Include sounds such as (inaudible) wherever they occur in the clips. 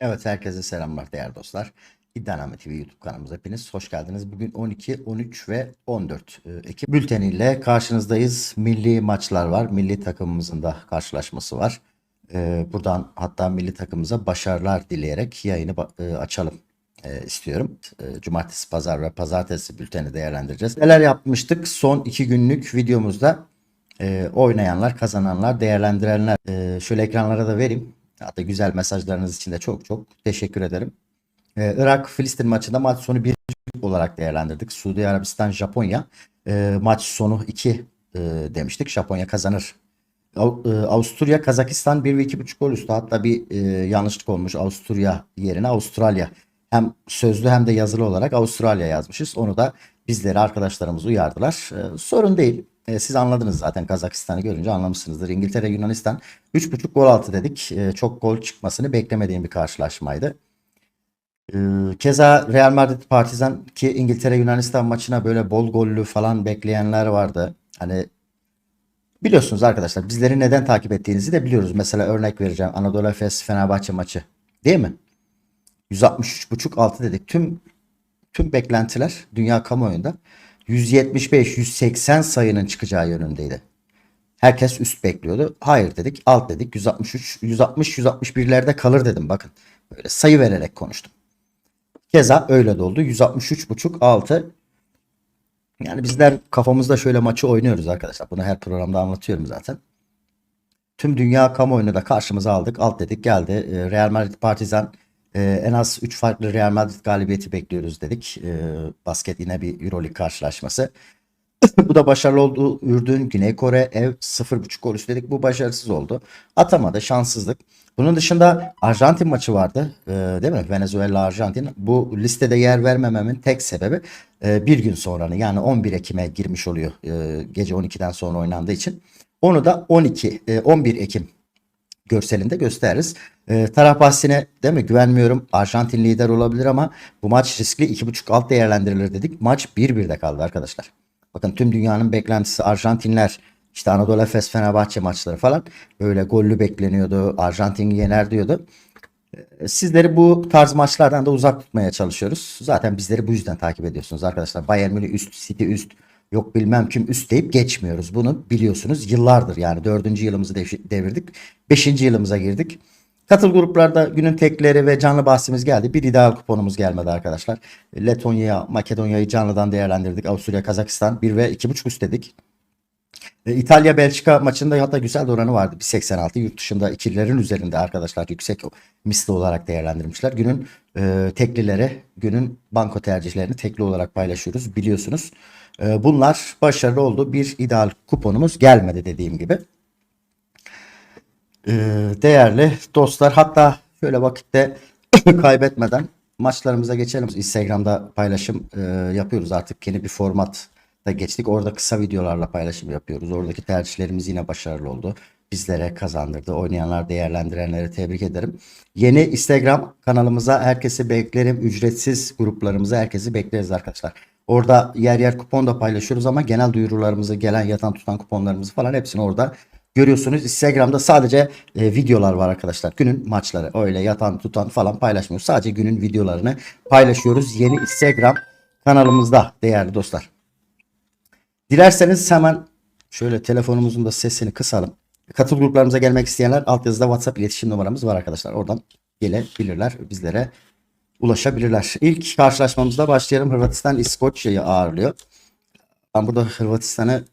Evet herkese selamlar değerli dostlar. İddianame TV YouTube kanalımıza hepiniz hoş geldiniz. Bugün 12, 13 ve 14 e, Ekim bülteniyle karşınızdayız. Milli maçlar var. Milli takımımızın da karşılaşması var. E, Buradan hatta milli takımımıza başarılar dileyerek yayını e, açalım istiyorum. Cumartesi, pazar ve pazartesi bülteni değerlendireceğiz. Neler yapmıştık son iki günlük videomuzda? Oynayanlar, kazananlar, değerlendirenler. Şöyle ekranlara da vereyim. Hatta güzel mesajlarınız için de çok çok teşekkür ederim. Ee, Irak-Filistin maçında maç sonu 1 olarak değerlendirdik. Suudi Arabistan-Japonya e, maç sonu 2 e, demiştik. Japonya kazanır. E, Avusturya Kazakistan 1 ve 2.5 gol üstü. Hatta bir e, yanlışlık olmuş. Avusturya yerine Avustralya. Hem sözlü hem de yazılı olarak Avustralya yazmışız. Onu da bizleri arkadaşlarımız uyardılar. E, sorun değil. E, siz anladınız zaten Kazakistan'ı görünce anlamışsınızdır. İngiltere Yunanistan 3.5 gol altı dedik. E, çok gol çıkmasını beklemediğim bir karşılaşmaydı. Keza Real Madrid Partizan ki İngiltere Yunanistan maçına böyle bol gollü falan bekleyenler vardı. Hani biliyorsunuz arkadaşlar bizleri neden takip ettiğinizi de biliyoruz. Mesela örnek vereceğim Anadolu Efes Fenerbahçe maçı. Değil mi? 163.5 altı dedik. Tüm tüm beklentiler dünya kamuoyunda 175-180 sayının çıkacağı yönündeydi. Herkes üst bekliyordu. Hayır dedik, alt dedik. 163, 160, 161'lerde kalır dedim bakın. Böyle sayı vererek konuştum. Keza öyle de oldu. 163.5 altı. Yani bizler kafamızda şöyle maçı oynuyoruz arkadaşlar. Bunu her programda anlatıyorum zaten. Tüm dünya kamuoyunu da karşımıza aldık. Alt dedik geldi. Ee, Real Madrid Partizan e, en az 3 farklı Real Madrid galibiyeti bekliyoruz dedik. Ee, Basket yine bir Euroleague karşılaşması. (laughs) Bu da başarılı oldu. Ürdün, Güney Kore ev 0.5 gol üstledik. Bu başarısız oldu. Atamadı. Şanssızlık. Bunun dışında Arjantin maçı vardı. Ee, değil mi? Venezuela Arjantin. Bu listede yer vermememin tek sebebi e, bir gün sonranın yani 11 Ekim'e girmiş oluyor. e, gece 12'den sonra oynandığı için. Onu da 12 e, 11 Ekim görselinde gösteririz. E, taraf bahsine değil mi güvenmiyorum. Arjantin lider olabilir ama bu maç riskli 2.5 alt değerlendirilir dedik. Maç 1-1'de kaldı arkadaşlar. Bakın tüm dünyanın beklentisi Arjantinler işte Anadolu Efes Fenerbahçe maçları falan böyle gollü bekleniyordu. Arjantin yener diyordu. E, Sizleri bu tarz maçlardan da uzak tutmaya çalışıyoruz. Zaten bizleri bu yüzden takip ediyorsunuz arkadaşlar. Bayern Münih üst, City üst, yok bilmem kim üst deyip geçmiyoruz. Bunu biliyorsunuz yıllardır yani dördüncü yılımızı dev- devirdik. Beşinci yılımıza girdik. Katıl gruplarda günün tekleri ve canlı bahsimiz geldi. Bir ideal kuponumuz gelmedi arkadaşlar. Letonya, Makedonya'yı canlıdan değerlendirdik. Avusturya, Kazakistan 1 ve 2.5 üst dedik. E, İtalya Belçika maçında hatta güzel de oranı vardı. 1.86 yurt dışında ikililerin üzerinde arkadaşlar yüksek misli olarak değerlendirmişler. Günün e, teklileri, günün banko tercihlerini tekli olarak paylaşıyoruz biliyorsunuz. E, bunlar başarılı oldu. Bir ideal kuponumuz gelmedi dediğim gibi. E, değerli dostlar hatta şöyle vakitte (coughs) kaybetmeden maçlarımıza geçelim. Instagram'da paylaşım e, yapıyoruz artık yeni bir format da geçtik. Orada kısa videolarla paylaşım yapıyoruz. Oradaki tercihlerimiz yine başarılı oldu. Bizlere kazandırdı. Oynayanlar, değerlendirenleri tebrik ederim. Yeni Instagram kanalımıza herkesi beklerim. Ücretsiz gruplarımıza herkesi bekleriz arkadaşlar. Orada yer yer kupon da paylaşıyoruz ama genel duyurularımızı, gelen yatan tutan kuponlarımızı falan hepsini orada görüyorsunuz. Instagram'da sadece e, videolar var arkadaşlar. Günün maçları öyle yatan tutan falan paylaşmıyoruz. Sadece günün videolarını paylaşıyoruz. Yeni Instagram kanalımızda değerli dostlar. Dilerseniz hemen şöyle telefonumuzun da sesini kısalım. Katıl gruplarımıza gelmek isteyenler altyazıda WhatsApp iletişim numaramız var arkadaşlar. Oradan gelebilirler. Bizlere ulaşabilirler. İlk karşılaşmamızda başlayalım. Hırvatistan İskoçya'yı ağırlıyor. Ben burada Hırvatistan'ı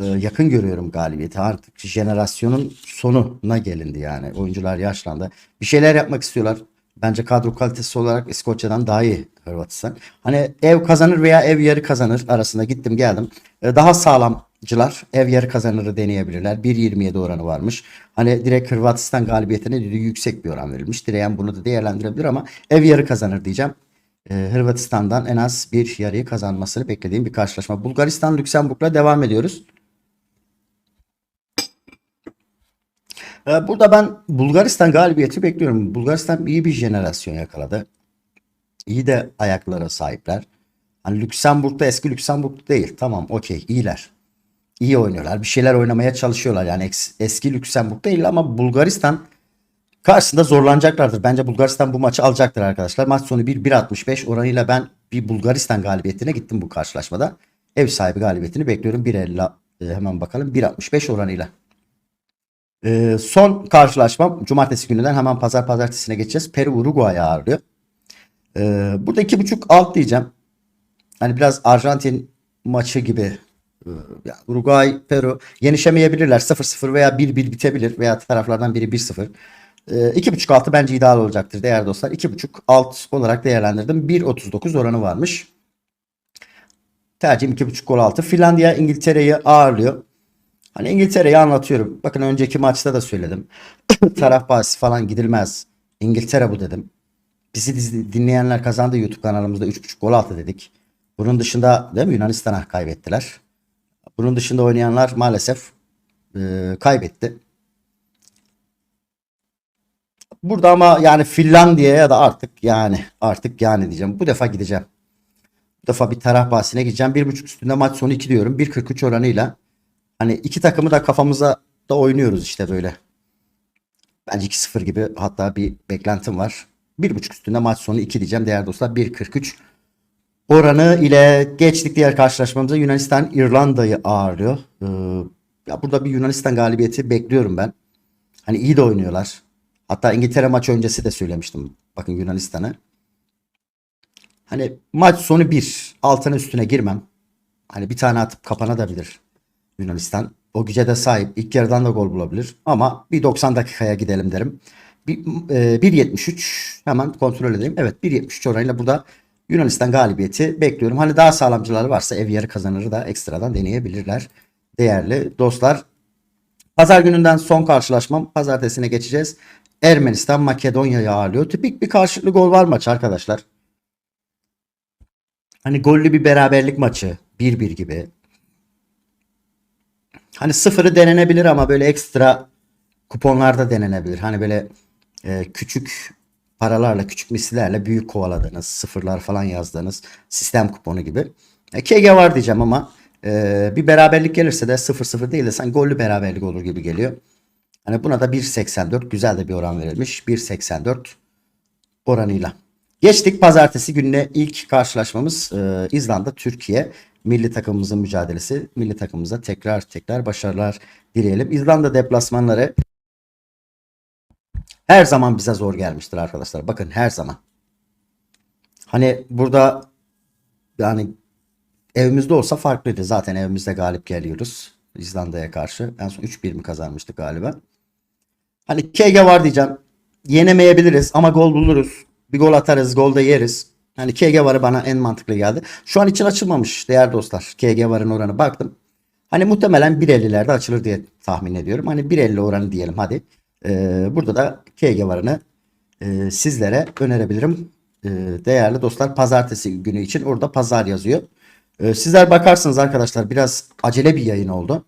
e, yakın görüyorum galibiyeti. Artık jenerasyonun sonuna gelindi yani. Oyuncular yaşlandı. Bir şeyler yapmak istiyorlar. Bence kadro kalitesi olarak İskoçya'dan daha iyi Hırvatistan. Hani ev kazanır veya ev yarı kazanır arasında gittim geldim. E, Daha sağlamcılar ev yarı kazanırı deneyebilirler. 1.27 oranı varmış. Hani direkt Hırvatistan galibiyetine yüksek bir oran verilmiş. Direyen bunu da değerlendirebilir ama ev yarı kazanır diyeceğim. E, Hırvatistan'dan en az bir yarıyı kazanmasını beklediğim bir karşılaşma. Bulgaristan Lüksemburg'la devam ediyoruz. Burada ben Bulgaristan galibiyeti bekliyorum. Bulgaristan iyi bir jenerasyon yakaladı. İyi de ayaklara sahipler. Hani Lüksemburg'da eski Lüksemburg değil. Tamam okey iyiler. İyi oynuyorlar. Bir şeyler oynamaya çalışıyorlar. Yani eski Lüksemburg değil ama Bulgaristan karşısında zorlanacaklardır. Bence Bulgaristan bu maçı alacaktır arkadaşlar. Maç sonu 1 1.65 oranıyla ben bir Bulgaristan galibiyetine gittim bu karşılaşmada. Ev sahibi galibiyetini bekliyorum 1.50 e, hemen bakalım 1.65 oranıyla. E, son karşılaşmam cumartesi gününden hemen pazar pazartesine geçeceğiz. Peru Uruguay'ı ağırlıyor. E, burada 2.5 alt diyeceğim. Hani biraz Arjantin maçı gibi e, ya Uruguay, Peru yenişemeyebilirler. 0-0 veya 1-1 bitebilir veya taraflardan biri 1-0. E, 2.5 altı bence ideal olacaktır değerli dostlar. 2.5 alt olarak değerlendirdim. 1.39 oranı varmış. Tercihim 2.5 gol altı. Finlandiya İngiltere'yi ağırlıyor. Hani İngiltere'yi anlatıyorum. Bakın önceki maçta da söyledim. (coughs) Taraf bahsi falan gidilmez. İngiltere bu dedim. Bizi dinleyenler kazandı YouTube kanalımızda 3.5 gol altı dedik. Bunun dışında değil mi Yunanistan'a kaybettiler. Bunun dışında oynayanlar maalesef e, kaybetti. Burada ama yani Finlandiya'ya da artık yani artık yani diyeceğim. Bu defa gideceğim. Bu defa bir taraf bahsine gideceğim. 1.5 üstünde maç sonu 2 diyorum. 1.43 oranıyla. Hani iki takımı da kafamıza da oynuyoruz işte böyle. Bence 2-0 gibi hatta bir beklentim var. 1.5 üstünde maç sonu 2 diyeceğim değerli dostlar. 1.43 oranı ile geçtik diğer karşılaşmamıza. Yunanistan İrlanda'yı ağırlıyor. Ee, ya burada bir Yunanistan galibiyeti bekliyorum ben. Hani iyi de oynuyorlar. Hatta İngiltere maç öncesi de söylemiştim. Bakın Yunanistan'ı. Hani maç sonu 1. Altının üstüne girmem. Hani bir tane atıp kapanabilir Yunanistan. O güce de sahip. İlk yarıdan da gol bulabilir. Ama bir 90 dakikaya gidelim derim. Bir, e, 1.73 hemen kontrol edeyim. Evet 1.73 oranıyla burada Yunanistan galibiyeti bekliyorum. Hani daha sağlamcıları varsa ev yarı kazanırı da ekstradan deneyebilirler. Değerli dostlar. Pazar gününden son karşılaşmam. Pazartesine geçeceğiz. Ermenistan Makedonya'yı ağırlıyor. Tipik bir karşılıklı gol var maç arkadaşlar. Hani gollü bir beraberlik maçı. 1-1 gibi. Hani sıfırı denenebilir ama böyle ekstra kuponlarda denenebilir. Hani böyle e, küçük paralarla, küçük mislilerle büyük kovaladığınız, sıfırlar falan yazdığınız sistem kuponu gibi. E, KG var diyeceğim ama e, bir beraberlik gelirse de 0-0 değil de sanki gollü beraberlik olur gibi geliyor. Hani buna da 1.84 güzel de bir oran verilmiş. 1.84 oranıyla. Geçtik pazartesi gününe ilk karşılaşmamız e, İzlanda Türkiye milli takımımızın mücadelesi. Milli takımımıza tekrar tekrar başarılar dileyelim. İzlanda deplasmanları her zaman bize zor gelmiştir arkadaşlar. Bakın her zaman. Hani burada yani evimizde olsa farklıydı. Zaten evimizde galip geliyoruz. İzlanda'ya karşı. En son 3-1 mi kazanmıştık galiba. Hani KG var diyeceğim. Yenemeyebiliriz ama gol buluruz. Bir gol atarız, gol da yeriz. Hani KG varı bana en mantıklı geldi. Şu an için açılmamış değerli dostlar. KG varın oranı baktım. Hani muhtemelen 1.50'lerde açılır diye tahmin ediyorum. Hani 1.50 oranı diyelim hadi. Ee, burada da KG varını e, sizlere önerebilirim. Ee, değerli dostlar pazartesi günü için orada pazar yazıyor. Ee, sizler bakarsınız arkadaşlar biraz acele bir yayın oldu.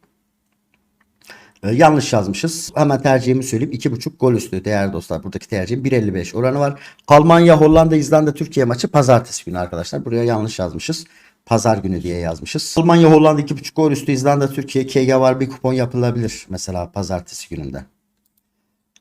Ee, yanlış yazmışız. Hemen tercihimi söyleyeyim. 2.5 gol üstü değerli dostlar. Buradaki tercihim 1.55 oranı var. Almanya, Hollanda, İzlanda, Türkiye maçı pazartesi günü arkadaşlar. Buraya yanlış yazmışız. Pazar günü diye yazmışız. Almanya, Hollanda 2.5 gol üstü, İzlanda, Türkiye, KG var bir kupon yapılabilir. Mesela pazartesi gününde.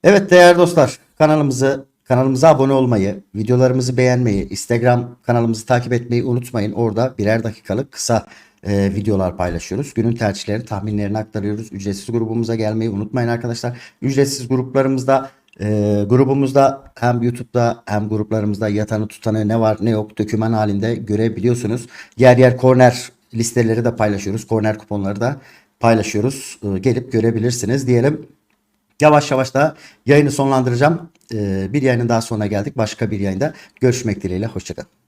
Evet değerli dostlar kanalımızı kanalımıza abone olmayı, videolarımızı beğenmeyi, Instagram kanalımızı takip etmeyi unutmayın. Orada birer dakikalık kısa e, videolar paylaşıyoruz. Günün tercihlerini, tahminlerini aktarıyoruz. Ücretsiz grubumuza gelmeyi unutmayın arkadaşlar. Ücretsiz gruplarımızda e, grubumuzda hem YouTube'da hem gruplarımızda yatanı tutanı ne var ne yok döküman halinde görebiliyorsunuz. Yer yer korner listeleri de paylaşıyoruz. Korner kuponları da paylaşıyoruz. E, gelip görebilirsiniz diyelim. Yavaş yavaş da yayını sonlandıracağım. Ee, bir yayının daha sonuna geldik. Başka bir yayında görüşmek dileğiyle. Hoşçakalın.